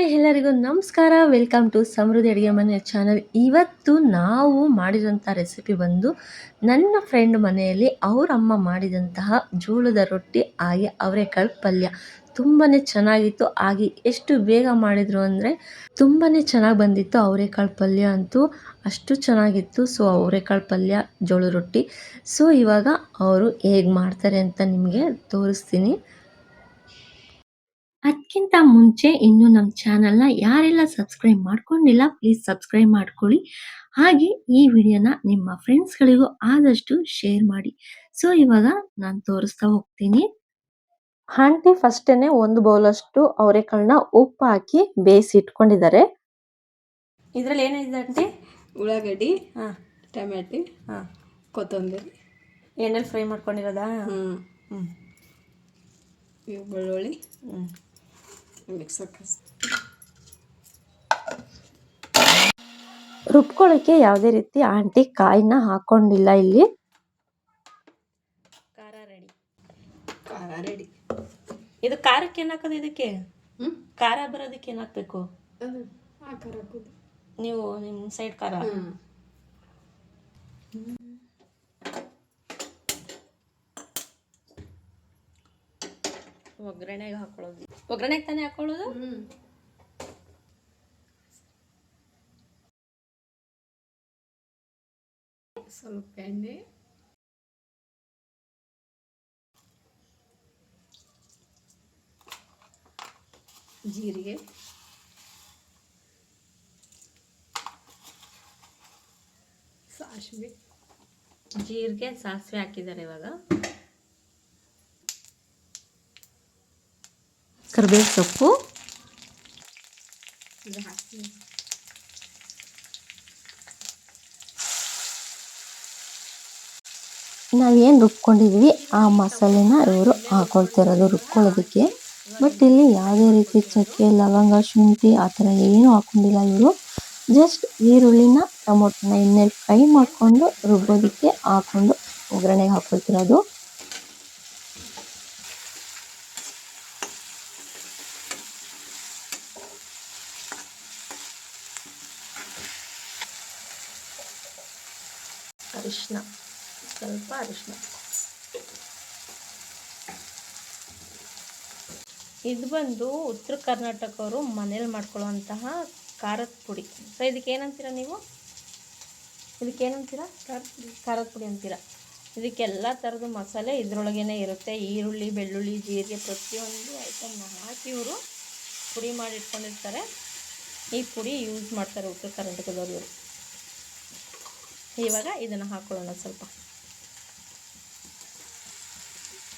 Hi ಎಲ್ಲರಿಗೂ ನಮಸ್ಕಾರ. Welcome to ಸಮೃದ್ಧಿ ಅಡುಗೆ ಮನೆ ಚಾನಲ್ ಇವತ್ತು ನಾವು ಮಾಡಿದಂಥ ರೆಸಿಪಿ ಬಂದು ನನ್ನ ಫ್ರೆಂಡ್ ಮನೆಯಲ್ಲಿ ಅವರಮ್ಮ ಮಾಡಿದಂತಹ ಜೋಳದ ರೊಟ್ಟಿ ಹಾಗೆ ಅವರೆಕಾಳು ಪಲ್ಯ. ತುಂಬಾ ಚೆನ್ನಾಗಿತ್ತು. ಹಾಗೆ ಎಷ್ಟು ಬೇಗ ಮಾಡಿದರು ಅಂದರೆ ತುಂಬಾ ಚೆನ್ನಾಗಿ ಬಂದಿತ್ತು ಅವರೆಕಾಳು ಪಲ್ಯ ಅಂತೂ. ಅಷ್ಟು ಚೆನ್ನಾಗಿತ್ತು. ಸೊ ಅವರೆಕಾಳು ಪಲ್ಯ, ಜೋಳದ ರೊಟ್ಟಿ. ಸೊ ಇವಾಗ ಅವರು ಹೇಗೆ ಮಾಡ್ತಾರೆ ಅಂತ ನಿಮಗೆ ತೋರಿಸ್ತೀನಿ. ಅದಕ್ಕಿಂತ ಮುಂಚೆ ಇನ್ನು ನಮ್ಮ ಚಾನಲ್ನ ಯಾರೆಲ್ಲ ಸಬ್ಸ್ಕ್ರೈಬ್ ಮಾಡ್ಕೊಂಡಿಲ್ಲ ಪ್ಲೀಸ್ ಸಬ್ಸ್ಕ್ರೈಬ್ ಮಾಡ್ಕೊಳ್ಳಿ. ಹಾಗೆ ಈ ವಿಡಿಯೋನ ನಿಮ್ಮ ಫ್ರೆಂಡ್ಸ್ಗಳಿಗೂ ಆದಷ್ಟು ಶೇರ್ ಮಾಡಿ. ಸೊ ಇವಾಗ ನಾನು ತೋರಿಸ್ತಾ ಹೋಗ್ತೀನಿ. ಆಂಟಿ ಫಸ್ಟೇನೆ ಒಂದು ಬೌಲಷ್ಟು ಅವರೆಕಾಳನ್ನ ಉಪ್ಪು ಹಾಕಿ ಬೇಯಿಸಿ ಇಟ್ಕೊಂಡಿದ್ದಾರೆ. ಇದರಲ್ಲಿ ಏನಿದೆ ಆಂಟಿ? ಉಳ್ಳಾಗಡ್ಡಿ ಹಾಂ. ಟೊಮೆಟೊ ಹಾಂ. ಕೊತ್ತಂಬರಿ. ಎಣ್ಣೆಲಿ ಫ್ರೈ ಮಾಡ್ಕೊಂಡಿರೋದಾ? ಹ್ಞೂ ಹ್ಞೂ ಬೆಳ್ಳುಳ್ಳಿ. ಬೆಳ್ಳುಳ್ಳಿ ರುಬ್ಕೊಳ್ಳೋಕ್ಕೆ ಯಾವುದೇ ರೀತಿ ಆಂಟಿ ಕಾಯಿನ ಹಾಕೊಂಡಿಲ್ಲ ಇಲ್ಲಿ. ಖಾರ ರೆಡಿ. ಖಾರ ರೆಡಿ. ಇದು ಖಾರಕ್ಕೆ ಏನು ಹಾಕೋದು ಇದಕ್ಕೆ? ಹ್ಞೂ ಖಾರ ಬರೋದಕ್ಕೆ ಏನು ಹಾಕ್ಬೇಕು? ನೀವು ನಿಮ್ಮ ಸೈಡ್ ಖಾರ? ಒಗ್ಗರಣೆಗೆ ಹಾಕೊಳ್ಳೋದು. ಒಗ್ಗರಣೆಗೆ ತಾನೇ ಹಾಕೊಳ್ಳೋದು? ಸ್ವಲ್ಪ ಎಣ್ಣೆ. ಜೀರಿಗೆ. ಸಾಸಿವೆ. ಜೀರಿಗೆ ಸಾಸಿವೆ ಹಾಕಿದ್ದಾರೆ ಇವಾಗ. ಕರಿಬೇವು ಸೊಪ್ಪು. ನಾವೇನು ರುಬ್ಕೊಂಡಿದ್ವಿ, ಆ ಮಸಾಲೆನ ಇವರು ಹಾಕೊಳ್ತಿರೋದು ರುಬ್ಕೊಳ್ಳೋದಕ್ಕೆ. ಬಟ್ ಇಲ್ಲಿ ಯಾವುದೇ ರೀತಿ ಚಕ್ಕೆ, ಲವಂಗ, ಶುಂಠಿ ಆ ಥರ ಏನೂ ಹಾಕೊಂಡಿಲ್ಲ ಇವರು. ಜಸ್ಟ್ ಈರುಳ್ಳಿನ, ಟೊಮೊಟೊನ ಎಣ್ಣೆಲಿ ಫ್ರೈ ಮಾಡಿಕೊಂಡು ರುಬ್ಬೋದಕ್ಕೆ ಹಾಕೊಂಡು ಒಗ್ಗರಣೆಗೆ ಹಾಕೊಳ್ತಿರೋದು. ಅರಿಶಿನ ಸ್ವಲ್ಪ ಅರಿಶಿನ ಇದು ಬಂದು ಉತ್ತರ ಕರ್ನಾಟಕವರು ಮನೇಲಿ ಮಾಡ್ಕೊಳ್ಳುವಂತಹ ಖಾರದ ಪುಡಿ. ಸೊ ಇದಕ್ಕೆ ಏನಂತೀರ ನೀವು ಇದಕ್ಕೆ ಏನಂತೀರ ಖಾರದ ಪುಡಿ ಅಂತೀರ? ಇದಕ್ಕೆಲ್ಲ ಥರದ ಮಸಾಲೆ ಇದರೊಳಗೇನೆ ಇರುತ್ತೆ. ಈರುಳ್ಳಿ ಬೆಳ್ಳುಳ್ಳಿ ಜೀರಿಗೆ ಪ್ರತಿಯೊಂದು ಐಟಮ್ನ ಹಾಕಿ ಇವರು ಪುಡಿ ಮಾಡಿ ಇಟ್ಕೊಂಡಿರ್ತಾರೆ. ಈ ಪುಡಿ ಯೂಸ್ ಮಾಡ್ತಾರೆ ಉತ್ತರ ಕರ್ನಾಟಕದವರು ಇವಾಗ ಇದನ್ನು ಹಾಕೊಳ್ಳೋಣ ಸ್ವಲ್ಪ.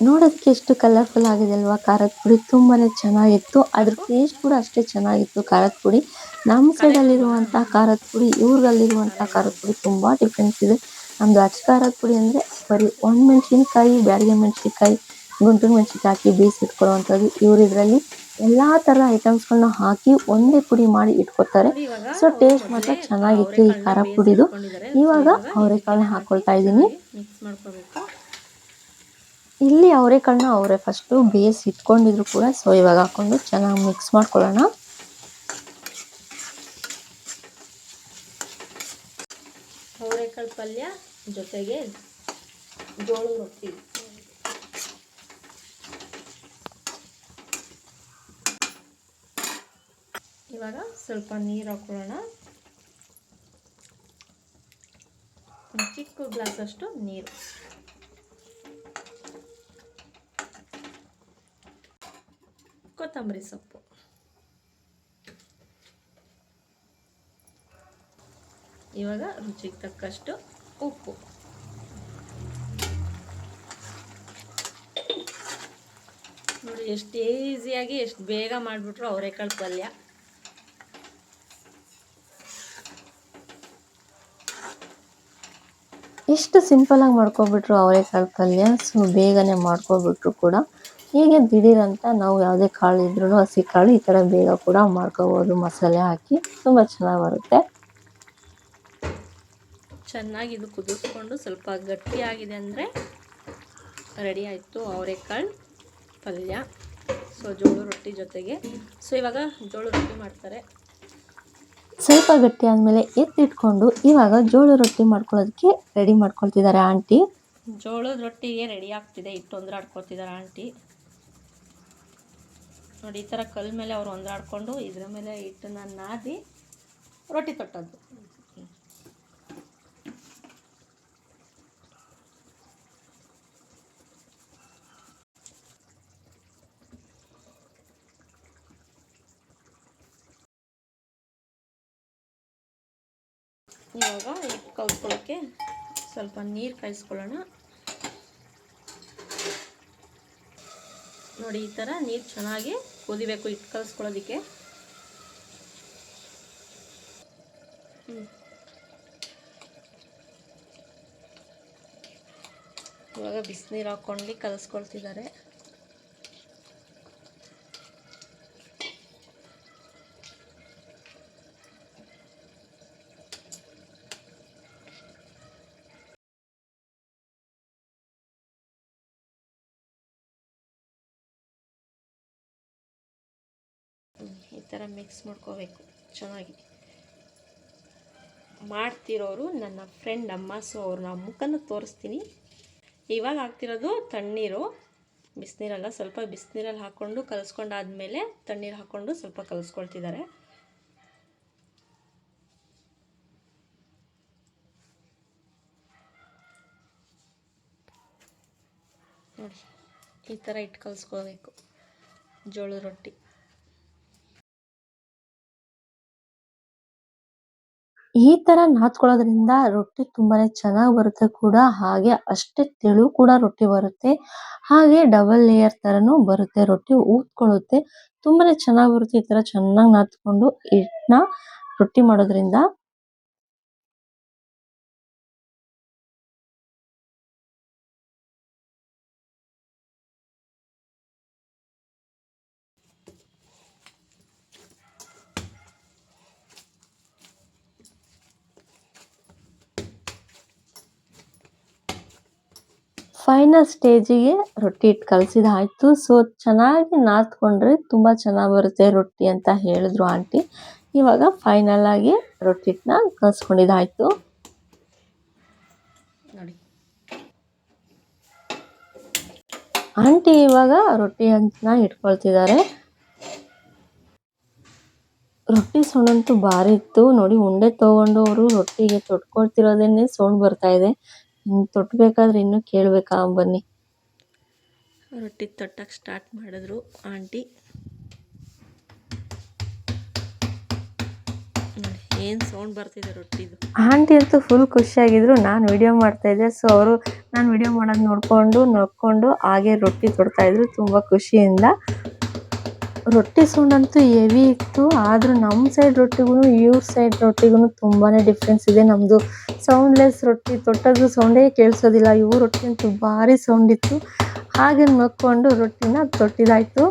ನೋಡೋದಕ್ಕೆ ಎಷ್ಟು ಕಲರ್ಫುಲ್ ಆಗಿದೆ ಅಲ್ವಾ? ಖಾರದ ಪುಡಿ ತುಂಬಾ ಚೆನ್ನಾಗಿತ್ತು. ಅದ್ರ ಟೇಸ್ಟ್ ಕೂಡ ಅಷ್ಟೇ ಚೆನ್ನಾಗಿತ್ತು ಖಾರದ ಪುಡಿ. ನಮ್ಮ ಸೈಡಲ್ಲಿರುವಂಥ ಖಾರದ ಪುಡಿ. ಇವ್ರಲ್ಲಿರುವಂಥ ಖಾರದ ಪುಡಿ ತುಂಬ ಡಿಫ್ರೆನ್ಸ್ ಇದೆ. ನಮ್ದು ಅಚ್ಚ ಖಾರದ ಪುಡಿ ಅಂದರೆ ಬರೀ ಒಣ ಮೆಣಸಿನಕಾಯಿ ಬ್ಯಾಡಿಗೆ ಮೆಣಸಿನಕಾಯಿ ಗುಂಟೂರು ಮೆಣಸಿನಕಾಯಿ ಹಾಕಿ ಬೇಯಿಸಿ ಇಟ್ಕೊಳ್ಳುವಂಥದ್ದು ಇವ್ರು ಇದರಲ್ಲಿ. ಎಲ್ಲ ಥರ ಐಟಮ್ಸ್ಗಳನ್ನ ಹಾಕಿ ಒಂದೇ ಪುಡಿ ಮಾಡಿ ಇಟ್ಕೊತಾರೆ. ಸೊ ಟೇಸ್ಟ್ ಮಾತ್ರ ಚೆನ್ನಾಗಿತ್ತು. ಈ ಖಾರ ಪುಡಿದು. ಇವಾಗ ಅವರೆಕಾಳನ್ನ ಹಾಕೊಳ್ತಾ ಇದ್ದೀನಿ. ಇಲ್ಲಿ ಅವರೆಕಾಳನ್ನ ಅವರೇ ಫಸ್ಟು ಬೇಯಿಸಿ ಇಟ್ಕೊಂಡಿದ್ರು ಕೂಡ. ಸೊ ಇವಾಗ ಹಾಕೊಂಡು ಚೆನ್ನಾಗಿ ಮಿಕ್ಸ್ ಮಾಡ್ಕೊಳ್ಳೋಣ. ಅವರೆಕಾಳು ಪಲ್ಯ ಜೊತೆಗೆ ಜೋಳದ ರೊಟ್ಟಿ. ಇವಾಗ ಸ್ವಲ್ಪ ನೀರು ಹಾಕೊಳ್ಳೋಣ. ಚಿಕ್ಕ ಗ್ಲಾಸಷ್ಟು ನೀರು. ಕೊತ್ತಂಬರಿ ಸೊಪ್ಪು. ಇವಾಗ ರುಚಿಗೆ ತಕ್ಕಷ್ಟು ಉಪ್ಪು. ನೋಡಿ, ಎಷ್ಟು ಈಸಿಯಾಗಿ ಎಷ್ಟು ಬೇಗ ಮಾಡಿಬಿಟ್ರು ಅವರೆಕಾಳು ಪಲ್ಯ ಎಷ್ಟು ಸಿಂಪಲಾಗಿ ಮಾಡ್ಕೊಬಿಟ್ರು ಅವರೆಕಾಳು ಪಲ್ಯ ಸೊ ಬೇಗನೆ ಮಾಡ್ಕೊಬಿಟ್ರು ಕೂಡ. ಹೀಗೆ ದಿಢೀರಂತ ನಾವು ಯಾವುದೇ ಕಾಳು ಇದ್ರೂ ಹಸಿ ಕಾಳು ಈ ಥರ ಬೇಗ ಕೂಡ ಮಾಡ್ಕೋಬೋದು, ಮಸಾಲೆ ಹಾಕಿ. ತುಂಬ ಚೆನ್ನಾಗಿ ಬರುತ್ತೆ. ಚೆನ್ನಾಗಿ ಇದು ಕುದಿಸ್ಕೊಂಡು ಸ್ವಲ್ಪ ಗಟ್ಟಿಯಾಗಿದೆ ಅಂದರೆ ರೆಡಿ ಆಯಿತು ಅವರೆಕಾಳು ಪಲ್ಯ. ಸೊ ಜೋಳ ರೊಟ್ಟಿ ಜೊತೆಗೆ. ಸೊ ಇವಾಗ ಜೋಳ ರೊಟ್ಟಿ ಮಾಡ್ತಾರೆ. ಸ್ವಲ್ಪ ಗಟ್ಟಿ ಆದಮೇಲೆ ಎತ್ತಿಟ್ಕೊಂಡು ಇವಾಗ ಜೋಳ ರೊಟ್ಟಿ ಮಾಡ್ಕೊಳ್ಳೋದಕ್ಕೆ ರೆಡಿ ಮಾಡ್ಕೊಳ್ತಿದ್ದಾರೆ ಆಂಟಿ. ಜೋಳದ ರೊಟ್ಟಿಗೆ ರೆಡಿ ಆಗ್ತಿದೆ. ಇಟ್ಟು ಒಂದ್ರಾಡ್ಕೊಳ್ತಿದ್ದಾರೆ ಆಂಟಿ. ನೋಡಿ, ಈ ಥರ ಕಲ್ ಮೇಲೆ ಅವ್ರು ಒಂದ್ರಾಡ್ಕೊಂಡು ಇದ್ರ ಮೇಲೆ ಹಿಟ್ಟನ್ನು ನಾದಿ ರೊಟ್ಟಿ ತೊಟ್ಟದ್ದು. ಇವಾಗ ಹಿಟ್ಟು ಕಲ್ಸ್ಕೊಳ್ಳೋಕ್ಕೆ ಸ್ವಲ್ಪ ನೀರು ಕಾಯಿಸ್ಕೊಳ್ಳೋಣ. ನೋಡಿ, ಈ ಥರ ನೀರು ಚೆನ್ನಾಗಿ ಕುದಿಬೇಕು ಹಿಟ್ಟು ಕಲಿಸ್ಕೊಳ್ಳೋದಕ್ಕೆ. ಇವಾಗ ಬಿಸಿನೀರು ಹಾಕ್ಕೊಂಡು ಕಲಿಸ್ಕೊಳ್ತಿದ್ದಾರೆ ಈ ಥರ ಮಿಕ್ಸ್ ಮಾಡ್ಕೋಬೇಕು. ಚೆನ್ನಾಗಿ ಮಾಡ್ತಿರೋರು ನನ್ನ ಫ್ರೆಂಡ್ ಅಮ್ಮ ಸೊ ಅವ್ರನ್ನ ಮುಖನ ತೋರಿಸ್ತೀನಿ. ಇವಾಗ ಹಾಕ್ತಿರೋದು ತಣ್ಣೀರು. ಬಿಸಿನೀರಲ್ಲ ಸ್ವಲ್ಪ ಬಿಸಿನೀರಲ್ಲಿ ಹಾಕ್ಕೊಂಡು ಕಲಿಸ್ಕೊಂಡಾದ್ಮೇಲೆ ತಣ್ಣೀರು ಹಾಕ್ಕೊಂಡು ಸ್ವಲ್ಪ ಕಲಿಸ್ಕೊಳ್ತಿದ್ದಾರೆ. ನೋಡಿ, ಈ ಥರ ಇಟ್ಟು ಕಲಿಸ್ಕೋಬೇಕು ಜೋಳದ ರೊಟ್ಟಿ. ಈ ತರ ನಾದ್ಕೊಳ್ಳೋದ್ರಿಂದ ರೊಟ್ಟಿ ತುಂಬಾನೇ ಚೆನ್ನಾಗಿ ಬರುತ್ತೆ ಕೂಡ. ಹಾಗೆ ಅಷ್ಟೇ ತೆಳು ಕೂಡ ರೊಟ್ಟಿ ಬರುತ್ತೆ. ಹಾಗೆ ಡಬಲ್ ಲೇಯರ್ ತರನು ಬರುತ್ತೆ. ರೊಟ್ಟಿ ಊದ್ಕೊಳ್ಳುತ್ತೆ. ತುಂಬಾನೇ ಚೆನ್ನಾಗಿ ಬರುತ್ತೆ ಈ ತರ ಚೆನ್ನಾಗಿ ನಾದ್ಕೊಂಡು ಹಿಟ್ನ ರೊಟ್ಟಿ ಮಾಡೋದ್ರಿಂದ. ಫೈನಲ್ ಸ್ಟೇಜಿಗೆ ರೊಟ್ಟಿ ಇಟ್ಟು ಕಲಸಿದಾಯ್ತು ಸೊ ಚೆನ್ನಾಗಿ ನಾದ್ಕೊಂಡ್ರೆ ತುಂಬಾ ಚೆನ್ನಾಗಿ ಬರುತ್ತೆ ರೊಟ್ಟಿ ಅಂತ ಹೇಳಿದ್ರು ಆಂಟಿ. ಇವಾಗ ಫೈನಲ್ ಆಗಿ ರೊಟ್ಟಿ ಹಿಟ್ಟನ್ನ ಕಲ್ಸ್ಕೊಂಡಿದ್ದಾಯ್ತು ನೋಡಿ. ಆಂಟಿ ಇವಾಗ ರೊಟ್ಟಿ ಅಂತನ ಇಟ್ಕೊಳ್ತಿದ್ದಾರೆ. ರೊಟ್ಟಿ ಸೌಂಡ್ ಅಂತೂ ಭಾರಿ ಇತ್ತು. ನೋಡಿ ಉಂಡೆ ತಗೊಂಡು ಅವರು ರೊಟ್ಟಿಗೆ ತೊಟ್ಕೊಳ್ತಿರೋದೇನೆ ಸೌಂಡ್ ಬರ್ತಾ ಇದೆ. ಇನ್ನು ತೊಟ್ಬೇಕಾದ್ರೆ ಇನ್ನು ಕೇಳ್ಬೇಕಾ ಬನ್ನಿ. ರೊಟ್ಟಿ ತೊಟ್ಟಕ್ಕೆ ಸ್ಟಾರ್ಟ್ ಮಾಡಿದ್ರು ಆಂಟಿ. ಏನು ಸೌಂಡ್ ಬರ್ತಿದೆ ರೊಟ್ಟಿದು. ಆಂಟಿ ಅಂತೂ ಫುಲ್ ಖುಷಿಯಾಗಿದ್ರು. ನಾನು ವಿಡಿಯೋ ಮಾಡ್ತಾ ಇದ್ದೆ ಸೊ ಅವರು ನಾನು ವಿಡಿಯೋ ಮಾಡೋದು ನೋಡ್ಕೊಂಡು ನೋಡ್ಕೊಂಡು ಹಾಗೆ ರೊಟ್ಟಿ ತೊಡ್ತಾ ಇದ್ರು ತುಂಬಾ ಖುಷಿಯಿಂದ. ರೊಟ್ಟಿ ಸೌಂಡ್ ಅಂತೂ ಹೆವಿ ಇತ್ತು, ಆದ್ರೂ ನಮ್ಮ ಸೈಡ್ ರೊಟ್ಟಿಗೂ ಇವ್ರ ಸೈಡ್ ರೊಟ್ಟಿಗೂ ತುಂಬಾನೇ ಡಿಫ್ರೆನ್ಸ್ ಇದೆ ನಮ್ದು. ಸೌಂಡ್ಲೆಸ್ ರೊಟ್ಟಿ, ತೊಟ್ಟದ್ದು ಸೌಂಡೇ ಕೇಳಿಸೋದಿಲ್ಲ. ಇವ್ರ ರೊಟ್ಟಿ ಅಂತೂ ಭಾರಿ ಸೌಂಡ್ ಇತ್ತು. ಹಾಗೆ ನೋಡ್ಕೊಂಡು ರೊಟ್ಟಿನ ತೊಟ್ಟಿದಾಯ್ತು.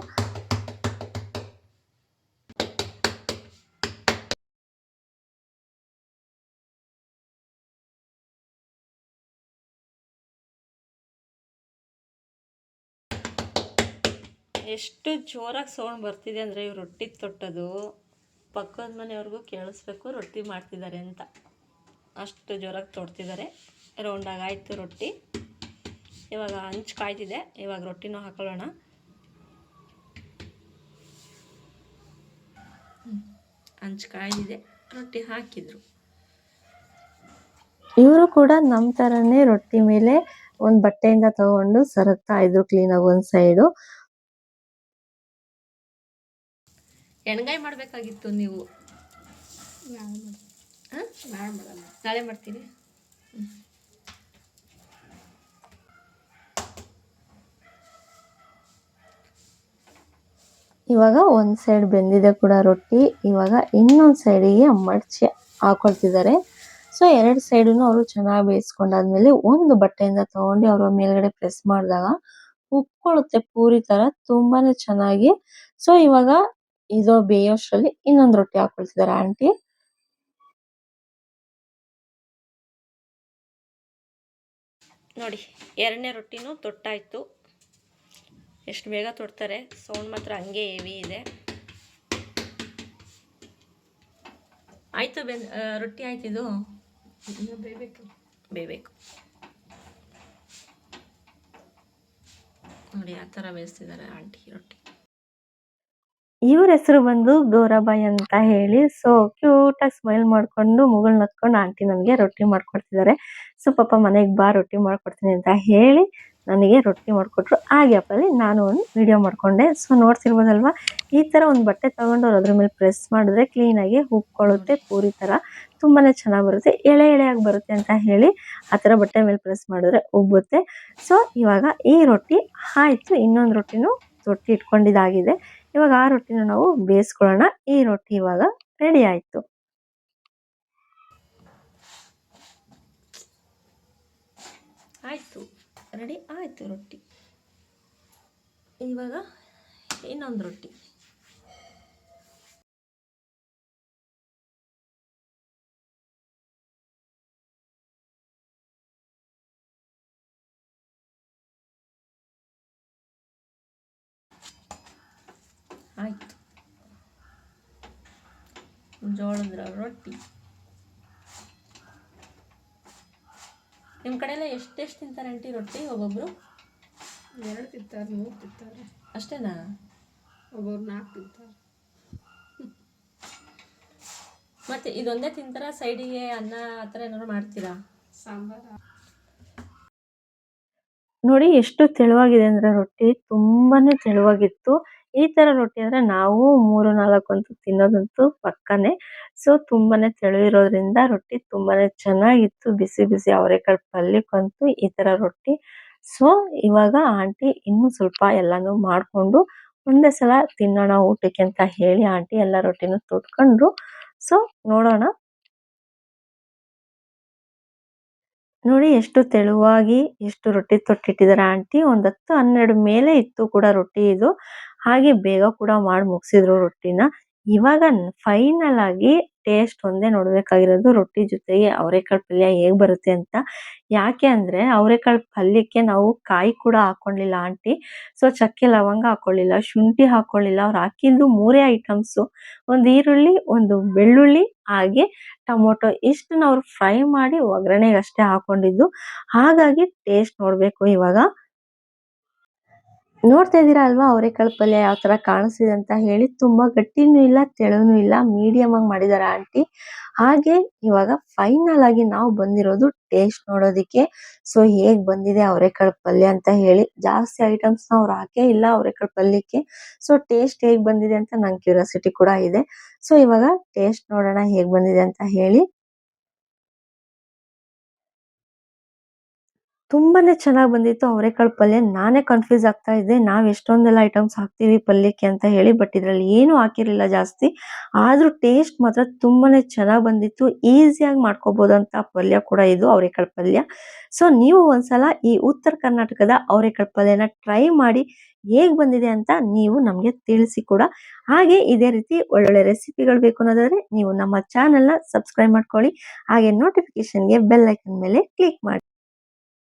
ಎಷ್ಟು ಜೋರಾಗಿ ಸೌಂಡ್ ಬರ್ತಿದೆ ಅಂದರೆ ಇವ್ರು ರೊಟ್ಟಿ ತೊಟ್ಟದು, ಪಕ್ಕದ ಮನೆಯವ್ರಿಗೂ ಕೇಳಿಸ್ಬೇಕು, ರೊಟ್ಟಿ ಮಾಡ್ತಿದ್ದಾರೆ ಅಂತ. ಅಷ್ಟು ಜೋರಾಗಿ ತೊಡ್ತಿದ್ದಾರೆ. ರೌಂಡಾಗಿ ಆಯಿತು ರೊಟ್ಟಿ. ಇವಾಗ ಹಂಚು ಕಾಯ್ತಿದೆ. ಇವಾಗ ರೊಟ್ಟಿನೂ ಹಾಕೊಳ್ಳೋಣ. ಹಂಚು ಕಾಯ್ದಿದೆ. ರೊಟ್ಟಿ ಹಾಕಿದ್ರು. ಇವರು ಕೂಡ ನಮ್ಮ ಥರನೇ ರೊಟ್ಟಿ ಮೇಲೆ ಒಂದು ಬಟ್ಟೆಯಿಂದ ತಗೊಂಡು ಸರಕ್ತಾ ಇದ್ರು ಕ್ಲೀನಾಗಿ ಒಂದು ಒಂದ್ ಸೈಡು ಎಣ್ಗಾಯಿ ಮಾಡಬೇಕಾಗಿತ್ತು ನೀವು. ನಾಳೆ ಮಾಡ್ತೀನಿ. ಇವಾಗ ಒಂದು ಸೈಡ್ ಬೆಂದಿದೆ ಕೂಡ ರೊಟ್ಟಿ. ಇವಾಗ ಇನ್ನೊಂದು ಸೈಡಿಗೆ ಮಡ್ಚಿ ಹಾಕೊಳ್ತಿದ್ದಾರೆ. ಸೊ ಎರಡು ಸೈಡನ್ನು ಅವರು ಚೆನ್ನಾಗಿ ಬೇಯಿಸ್ಕೊಂಡಾದ್ಮೇಲೆ ಒಂದು ಬಟ್ಟೆಯಿಂದ ತಗೊಂಡು ಅವರ ಮೇಲ್ಗಡೆ ಪ್ರೆಸ್ ಮಾಡಿದಾಗ ಉಪ್ಕೊಳ್ಳುತ್ತೆ ಪೂರಿ ತರ ತುಂಬಾನೇ ಚೆನ್ನಾಗಿ. ಸೊ ಇವಾಗ ಇದು ಬೇಯೋಷ್ಟರಲ್ಲಿ ಇನ್ನೊಂದು ರೊಟ್ಟಿ ಹಾಕೊಳ್ತಿದ್ದಾರೆ ಆಂಟಿ. ನೋಡಿ ಎರಡನೇ ರೊಟ್ಟಿನೂ ತೊಟ್ಟಾಯಿತು. ಎಷ್ಟು ಬೇಗ ತೊಡ್ತಾರೆ ಸೌಂಡ್ ಮಾತ್ರ ಹಂಗೆ ಹೆವಿ ಇದೆ. ಆಯಿತು ಬೆ ರೊಟ್ಟಿ ಆಯ್ತು ಇದು? ಬೇಬೇಕು ಬೇಯಬೇಕು. ಬೇಯಬೇಕು. ನೋಡಿ ಆ ಥರ ಬೇಯಿಸ್ತಿದ್ದಾರೆ ಆಂಟಿ ರೊಟ್ಟಿ. ಇವ್ರ ಹೆಸರು ಬಂದು ಗೌರಬಾಯಿ ಅಂತ ಹೇಳಿ. ಸೊ ಕ್ಯೂಟ್ ಆಗಿ ಸ್ಮೈಲ್ ಮಾಡ್ಕೊಂಡು ಮುಗುಳ್ ನಕ್ಕೊಂಡು ಆಂಟಿ ನನಗೆ ರೊಟ್ಟಿ ಮಾಡ್ಕೊಡ್ತಿದ್ದಾರೆ. ಸೊ ಪಾಪ ಮನೆಗೆ ಬಾ, ರೊಟ್ಟಿ ಮಾಡ್ಕೊಡ್ತೀನಿ ಅಂತ ಹೇಳಿ ನನಗೆ ರೊಟ್ಟಿ ಮಾಡ್ಕೊಟ್ರು. ಆ ಗ್ಯಾಪಲ್ಲಿ ನಾನು ಒಂದು ವಿಡಿಯೋ ಮಾಡ್ಕೊಂಡೆ. ಸೊ ನೋಡ್ತಿರ್ಬೋದಲ್ವಾ? ಈ ಥರ ಒಂದು ಬಟ್ಟೆ ತಗೊಂಡು ಅದ್ರ ಮೇಲೆ ಪ್ರೆಸ್ ಮಾಡಿದ್ರೆ ಕ್ಲೀನಾಗಿ ಉಪ್ಕೊಳ್ಳುತ್ತೆ ಪೂರಿ ಥರ ತುಂಬಾನೇ ಚೆನ್ನಾಗಿ ಬರುತ್ತೆ, ಎಳೆ ಎಳೆಯಾಗಿ ಬರುತ್ತೆ ಅಂತ ಹೇಳಿ ಆ ಥರ ಬಟ್ಟೆ ಮೇಲೆ ಪ್ರೆಸ್ ಮಾಡಿದ್ರೆ ಉಬ್ಬುತ್ತೆ. ಸೊ ಇವಾಗ ಈ ರೊಟ್ಟಿ ಆಯಿತು. ಇನ್ನೊಂದು ರೊಟ್ಟಿನೂ ರೊಟ್ಟಿ ಇಟ್ಕೊಂಡಿದ್ದಾಗಿದೆ. ಇವಾಗ ಆ ರೊಟ್ಟಿನ ನಾವು ಬೇಯಿಸ್ಕೊಳ್ಳೋಣ. ಈ ರೊಟ್ಟಿ ಇವಾಗ ರೆಡಿ ಆಯಿತು. ಆಯಿತು. ರೆಡಿ ಆಯಿತು ರೊಟ್ಟಿ. ಇವಾಗ ಇನ್ನೊಂದು ರೊಟ್ಟಿ. ಆಯಿತು. ಜೋಳದ ರೊಟ್ಟಿ. ನಿಮ್ಮ ಕಡೆ ಎಲ್ಲ ಎಷ್ಟೆಷ್ಟು ತಿಂತಾರೆ ಆಂಟಿ ರೊಟ್ಟಿ ಒಬ್ಬೊಬ್ರು? ಎರಡು ತಿಂತಾರೆ ಮೂರು ತಿಂತಾರೆ. ಅಷ್ಟೇನಾ? ಒಬ್ಬೊಬ್ರು ನಾಲ್ಕು ತಿಂತಾರೆ. ಮತ್ತೆ ಇದೊಂದೇ ತಿಂತಾರ? ಸೈಡಿಗೆ ಅನ್ನ ಆ ಥರ ಏನಾದ್ರು ಮಾಡ್ತೀರಾ? ಸಾಂಬಾರು. ನೋಡಿ ಎಷ್ಟು ತೆಳುವಾಗಿದೆ ಅಂದ್ರೆ ರೊಟ್ಟಿ ತುಂಬಾನೇ ತೆಳುವಾಗಿತ್ತು. ಈ ತರ ರೊಟ್ಟಿ ಅಂದ್ರೆ ನಾವು ಮೂರು, ನಾಲ್ಕು ಅಂತೂ ತಿನ್ನೋದಂತೂ ಪಕ್ಕನೆ. ಸೊ ತುಂಬಾನೇ ತೆಳುವಿರೋದ್ರಿಂದ ರೊಟ್ಟಿ ತುಂಬಾನೇ ಚೆನ್ನಾಗಿತ್ತು. ಬಿಸಿ ಬಿಸಿ ಅವರೆಕಾಳು ಪಲ್ಯಕ್ಕಂತೂ ಈ ತರ ರೊಟ್ಟಿ. ಸೊ ಇವಾಗ ಆಂಟಿ ಇನ್ನು ಸ್ವಲ್ಪ ಎಲ್ಲಾನು ಮಾಡ್ಕೊಂಡು ಒಂದೇ ಸಲ ತಿನ್ನೋಣ ಊಟಕ್ಕೆ ಅಂತ ಹೇಳಿ ಆಂಟಿ ಎಲ್ಲ ರೊಟ್ಟಿನೂ ತೊಟ್ಕೊಂಡ್ರು. ಸೊ ನೋಡೋಣ. ನೋಡಿ ಎಷ್ಟು ತೆಳುವಾಗಿ ಎಷ್ಟು ರೊಟ್ಟಿ ತೊಟ್ಟಿಟ್ಟಿದ್ದಾರೆ ಆಂಟಿ. ಒಂದ್ ಹತ್ತು ಹನ್ನೆರಡು ಮೇಲೆ ಇತ್ತು ಕೂಡ ರೊಟ್ಟಿ ಇದು. ಹಾಗೆ ಬೇಗ ಕೂಡ ಮಾಡಿ ಮುಗಿಸಿದ್ರು ರೊಟ್ಟಿನ. ಇವಾಗ ಫೈನಲ್ ಆಗಿ ಟೇಸ್ಟ್ ಒಂದೇ ನೋಡ್ಬೇಕಾಗಿರೋದು ರೊಟ್ಟಿ ಜೊತೆಗೆ ಅವರೆಕಾಳು ಪಲ್ಯ ಹೇಗ್ ಬರುತ್ತೆ ಅಂತ. ಯಾಕೆ ಅಂದ್ರೆ ಅವರೆಕಾಳು ಪಲ್ಯಕ್ಕೆ ನಾವು ಕಾಯಿ ಕೂಡ ಹಾಕೊಂಡಿಲ್ಲ ಆಂಟಿ. ಸೊ ಚಕ್ಕೆ ಲವಂಗ ಹಾಕೊಳ್ಳಿಲ್ಲ ಶುಂಠಿ ಹಾಕೊಳ್ಳಿಲ್ಲ ಅವ್ರು ಹಾಕಿದ್ದು ಮೂರೇ ಐಟಮ್ಸ್ ಒಂದು ಈರುಳ್ಳಿ, ಒಂದು ಬೆಳ್ಳುಳ್ಳಿ, ಹಾಗೆ ಟೊಮೊಟೊ ಇಷ್ಟನ್ನ ಅವ್ರು ಫ್ರೈ ಮಾಡಿ ಒಗ್ಗರಣೆಗೆ ಅಷ್ಟೇ ಹಾಕೊಂಡಿದ್ದು. ಹಾಗಾಗಿ ಟೇಸ್ಟ್ ನೋಡ್ಬೇಕು ಇವಾಗ. ನೋಡ್ತಾ ಇದ್ದೀರಾ ಅಲ್ವಾ? ಅವರೆಕಾಳು ಪಲ್ಯ ಯಾವ ತರ ಕಾಣಿಸ್ತಿದೆ ಅಂತ ಹೇಳಿ ತುಂಬಾ ಗಟ್ಟಿನೂ ಇಲ್ಲ, ತೆಳುನೂ ಇಲ್ಲ ಮೀಡಿಯಂ ಆಗಿ ಮಾಡಿದಾರೆ ಆಂಟಿ. ಹಾಗೆ ಇವಾಗ ಫೈನಲ್ ಆಗಿ ನಾವು ಬಂದಿರೋದು ಟೇಸ್ಟ್ ನೋಡೋದಿಕ್ಕೆ. ಸೊ ಹೇಗ್ ಬಂದಿದೆ ಅವರೆಕಾಳು ಪಲ್ಯ ಅಂತ ಹೇಳಿ. ಜಾಸ್ತಿ ಐಟಮ್ಸ್ ಅವ್ರು ಹಾಕೇ ಇಲ್ಲ ಅವರೆಕಾಳು ಪಲ್ಯಕ್ಕೆ ಸೊ ಟೇಸ್ಟ್ ಹೇಗ್ ಬಂದಿದೆ ಅಂತ ನಂಗೆ ಕ್ಯೂರಿಯಾಸಿಟಿ ಕೂಡ ಇದೆ. ಸೊ ಇವಾಗ ಟೇಸ್ಟ್ ನೋಡೋಣ ಹೇಗ್ ಬಂದಿದೆ ಅಂತ ಹೇಳಿ. ತುಂಬಾನೇ ಚೆನ್ನಾಗಿ ಬಂದಿತ್ತು ಅವರೆಕಾಳು ಪಲ್ಯ. ನಾನೇ ಕನ್ಫ್ಯೂಸ್ ಆಗ್ತಾ ಇದ್ದೆ. ನಾವ್ ಎಷ್ಟೊಂದೆಲ್ಲ ಐಟಮ್ಸ್ ಹಾಕ್ತೀವಿ ಪಲ್ಯಕ್ಕೆ ಅಂತ ಹೇಳಿ ಬಟ್ ಇದ್ರಲ್ಲಿ ಏನು ಹಾಕಿರ್ಲಿಲ್ಲ ಜಾಸ್ತಿ. ಆದ್ರೂ ಟೇಸ್ಟ್ ಮಾತ್ರ ತುಂಬಾನೇ ಚೆನ್ನಾಗಿ ಬಂದಿತ್ತು. ಈಸಿಯಾಗಿ ಮಾಡ್ಕೋಬಹುದಂತ ಪಲ್ಯ ಕೂಡ ಇದು, ಅವರೆಕಾಳು ಪಲ್ಯ. ಸೊ ನೀವು ಒಂದ್ಸಲ ಈ ಉತ್ತರ ಕರ್ನಾಟಕದ ಅವರೆಕಾಳು ಪಲ್ಯನ ಟ್ರೈ ಮಾಡಿ ಹೇಗ್ ಬಂದಿದೆ ಅಂತ ನೀವು ನಮ್ಗೆ ತಿಳಿಸಿ ಕೂಡ. ಹಾಗೆ ಇದೇ ರೀತಿ ಒಳ್ಳೊಳ್ಳೆ ರೆಸಿಪಿಗಳು ಬೇಕು ಅನ್ನೋದಾದ್ರೆ ನೀವು ನಮ್ಮ ಚಾನೆಲ್ನ ಸಬ್ಸ್ಕ್ರೈಬ್ ಮಾಡ್ಕೊಳ್ಳಿ. ಹಾಗೆ ನೋಟಿಫಿಕೇಶನ್ಗೆ ಬೆಲ್ ಐಕನ್ ಮೇಲೆ ಕ್ಲಿಕ್ ಮಾಡಿ.